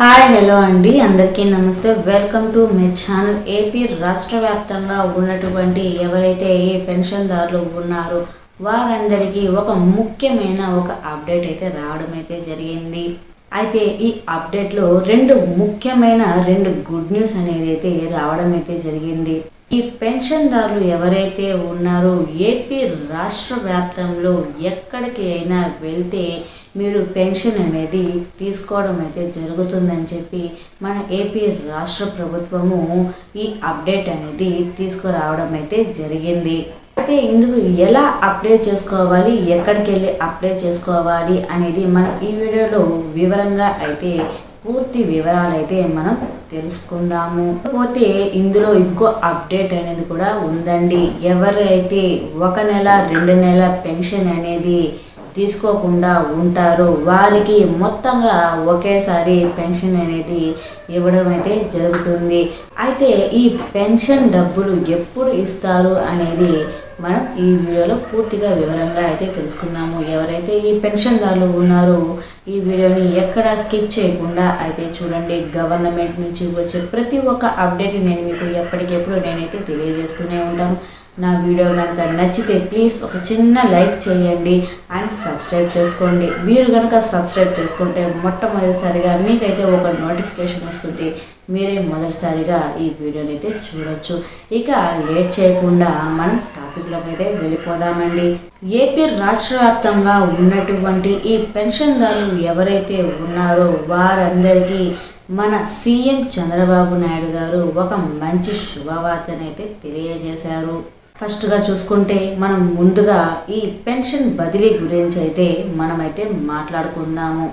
Hi hello అండి. అందరికీ నమస్తే. Welcome to my channel. AP రాష్ట్ర వ్యాప్తంగా ఉన్నటువంటి ఎవరైతే ఏ పెన్షన్దారులు ఉన్నారో వారందరికీ ఒక ముఖ్యమైన ఒక అప్డేట్ అయితే రావడం అయితే జరిగింది. అయితే ఈ అప్డేట్లో రెండు ముఖ్యమైన రెండు గుడ్ న్యూస్ అనేది అయితే రావడం అయితే జరిగింది. ఈ పెన్షన్దారులు ఎవరైతే ఉన్నారో ఏపీ రాష్ట్ర వ్యాప్తంలో ఎక్కడికి అయినా వెళ్తే మీరు పెన్షన్ అనేది తీసుకోవడం అయితే జరుగుతుందని చెప్పి మన ఏపీ రాష్ట్ర ప్రభుత్వము ఈ అప్డేట్ అనేది తీసుకురావడం అయితే జరిగింది. అయితే ఇందుకు ఎలా అప్లై చేసుకోవాలి ఎక్కడికి వెళ్ళి అప్లై చేసుకోవాలి అనేది మనం ఈ వీడియోలో వివరంగా అయితే పూర్తి వివరాలు అయితే మనం తెలుసుకుందాము. పోతే ఇందులో ఇంకో అప్డేట్ అనేది కూడా ఉందండి. ఎవరైతే ఒక నెల రెండు నెలల పెన్షన్ అనేది తీసుకోకుండా ఉంటారో. వారికి మొత్తంగా ఒకేసారి పెన్షన్ అనేది ఇవ్వడం అయితే జరుగుతుంది. అయితే ఈ పెన్షన్ డబ్బులు ఎప్పుడు ఇస్తారు అనేది మనం ఈ వీడియోలో పూర్తిగా వివరంగా అయితే తెలుసుకుందాము. ఎవరైతే ఈ పెన్షన్దారులు ఉన్నారో ఈ వీడియోని ఎక్కడ స్కిప్ చేయకుండా అయితే చూడండి. గవర్నమెంట్ నుంచి వచ్చే ప్రతి ఒక్క అప్డేట్ నేను మీకు ఎప్పటికెప్పుడు నేనైతే తెలియజేస్తూనే ఉంటాను. నా వీడియో కనుక నచ్చితే ప్లీజ్ ఒక చిన్న లైక్ చేయండి అండ్ సబ్స్క్రైబ్ చేసుకోండి. మీరు కనుక సబ్స్క్రైబ్ చేసుకుంటే మొట్టమొదటిసారిగా మీకైతే ఒక నోటిఫికేషన్ వస్తుంది. మీరే మొదటిసారిగా ఈ వీడియోని అయితే చూడొచ్చు. ఇక లేట్ చేయకుండా మనం టాపిక్లోకి అయితే వెళ్ళిపోదామండి. ఏపీ రాష్ట్ర వ్యాప్తంగా ఉన్నటువంటి ఈ పెన్షన్దారులు ఎవరైతే ఉన్నారో వారందరికీ మన సీఎం చంద్రబాబు నాయుడు గారు ఒక మంచి శుభవార్తనైతే తెలియజేశారు. ఫస్ట్గా చూసుకుంటే మనం ముందుగా ఈ పెన్షన్ బదిలీ గురించి అయితే మనమైతే మాట్లాడుకుందాము.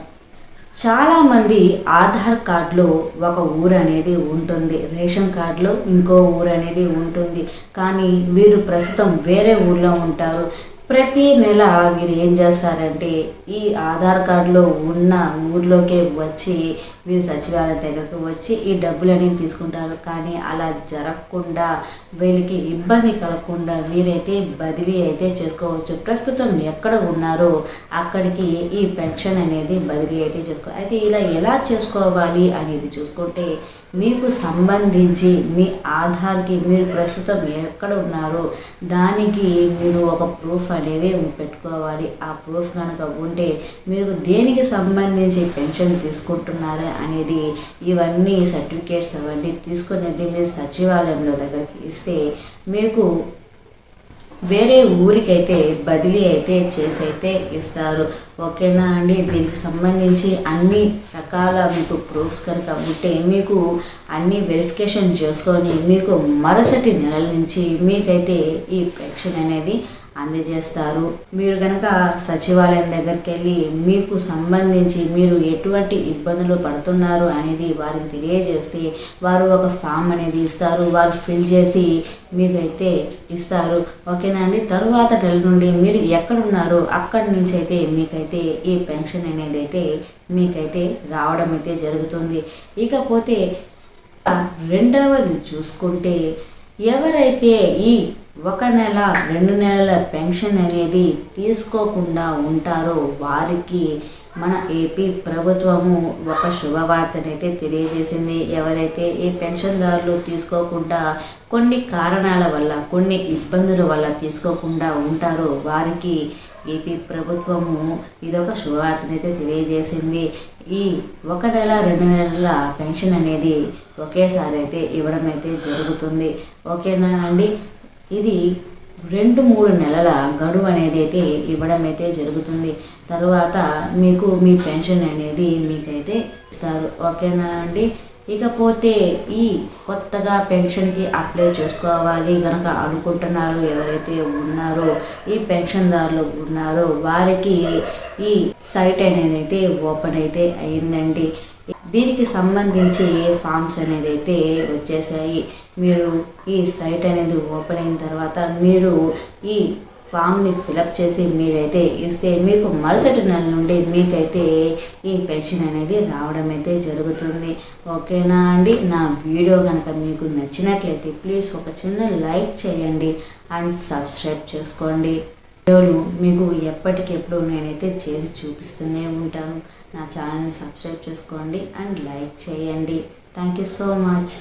చాలామంది ఆధార్ కార్డులో ఒక ఊరు అనేది ఉంటుంది. రేషన్ కార్డులో ఇంకో ఊరు అనేది ఉంటుంది. కానీ వీరు ప్రస్తుతం వేరే ఊర్లో ఉంటారు. ప్రతి నెల వీరు ఏం చేస్తారంటే ఈ ఆధార్ కార్డులో ఉన్న ఊర్లోకే వచ్చి వీరు సచివాలయం దగ్గరకు వచ్చి ఈ డబ్బులు అనేది తీసుకుంటారు. కానీ అలా జరగకుండా వీళ్ళకి ఇబ్బంది కలగకుండా వీరైతే బదిలీ అయితే చేసుకోవచ్చు. ప్రస్తుతం ఎక్కడ ఉన్నారో అక్కడికి ఈ పెన్షన్ అనేది బదిలీ అయితే చేసుకో అయితే ఇలా ఎలా చేసుకోవాలి అనేది చూసుకుంటే మీకు సంబంధించి మీ ఆధార్కి మీరు ప్రస్తుతం ఎక్కడ ఉన్నారో దానికి మీరు ఒక ప్రూఫ్ అనేది పెట్టుకోవాలి. ఆ ప్రూఫ్ కనుక ఉంటే మీరు దేనికి సంబంధించి పెన్షన్ తీసుకుంటున్నారు అనేది ఇవన్నీ సర్టిఫికేట్స్ అవన్నీ తీసుకుని మీరు సచివాలయంలో దగ్గరికి ఇస్తే మీకు వేరే ఊరికైతే బదిలీ అయితే చేసి అయితే ఇస్తారు. ఓకేనా అండి? దీనికి సంబంధించి అన్ని రకాల మీకు ప్రూఫ్స్ కనుక ఉంటే మీకు అన్ని వెరిఫికేషన్ చేసుకొని మీకు మరుసటి నెలల నుంచి మీకైతే ఈ పెన్షన్ అనేది అందజేస్తారు. మీరు కనుక సచివాలయం దగ్గరికి వెళ్ళి మీకు సంబంధించి మీరు ఎటువంటి ఇబ్బందులు పడుతున్నారు అనేది వారికి తెలియజేస్తే వారు ఒక ఫామ్ అనేది ఇస్తారు. వారు ఫిల్ చేసి మీకైతే ఇస్తారు. ఓకేనా అండి? తరువాత నెల నుండి మీరు ఎక్కడున్నారో అక్కడి నుంచి అయితే మీకైతే ఈ పెన్షన్ అనేది అయితే మీకైతే రావడం అయితే జరుగుతుంది. ఇకపోతే రెండవది చూసుకుంటే ఎవరైతే ఈ ఒక నెల రెండు నెలల పెన్షన్ అనేది తీసుకోకుండా ఉంటారో వారికి మన ఏపీ ప్రభుత్వము ఒక శుభవార్తనైతే తెలియజేసింది. ఎవరైతే ఈ పెన్షన్దారులు తీసుకోకుండా కొన్ని కారణాల వల్ల కొన్ని ఇబ్బందుల వల్ల తీసుకోకుండా ఉంటారో వారికి ఏపీ ప్రభుత్వము ఇదొక శుభవార్తనైతే తెలియజేసింది. ఈ ఒక నెల రెండు నెలల పెన్షన్ అనేది ఒకేసారి అయితే ఇవ్వడం అయితే జరుగుతుంది. ఓకేనా అండి? ఇది రెండు మూడు నెలల గడువు అనేది అయితే ఇవ్వడం అయితే జరుగుతుంది. తరువాత మీకు మీ పెన్షన్ అనేది మీకైతే ఇస్తారు. ఓకేనా అండి? ఇకపోతే ఈ కొత్తగా పెన్షన్కి అప్లై చేసుకోవాలి కనుక అనుకుంటున్నారు ఎవరైతే ఉన్నారో ఈ పెన్షన్దారులు ఉన్నారో వారికి ఈ సైట్ అనేది అయితే ఓపెన్ అయితే అయిందండి. దీనికి సంబంధించి ఫామ్స్ అనేది అయితే వచ్చేసాయి మీరు ఈ సైట్ అనేది ఓపెన్ అయిన తర్వాత మీరు ఈ ఫామ్ని ఫిలప్ చేసి మీరైతే ఇస్తే మీకు మరుసటి నెల నుండి మీకైతే ఈ పెన్షన్ అనేది రావడం అయితే జరుగుతుంది. ఓకేనా అండి? నా వీడియో కనుక మీకు నచ్చినట్లయితే ప్లీజ్ ఒక చిన్న లైక్ చేయండి అండ్ సబ్స్క్రైబ్ చేసుకోండి. వీడియోలు మీకు ఎప్పటికెప్పుడు నేనైతే చేసి చూపిస్తూనే ఉంటాను. నా ఛానల్ని సబ్స్క్రైబ్ చేసుకోండి అండ్ లైక్ చేయండి. Thank you so much.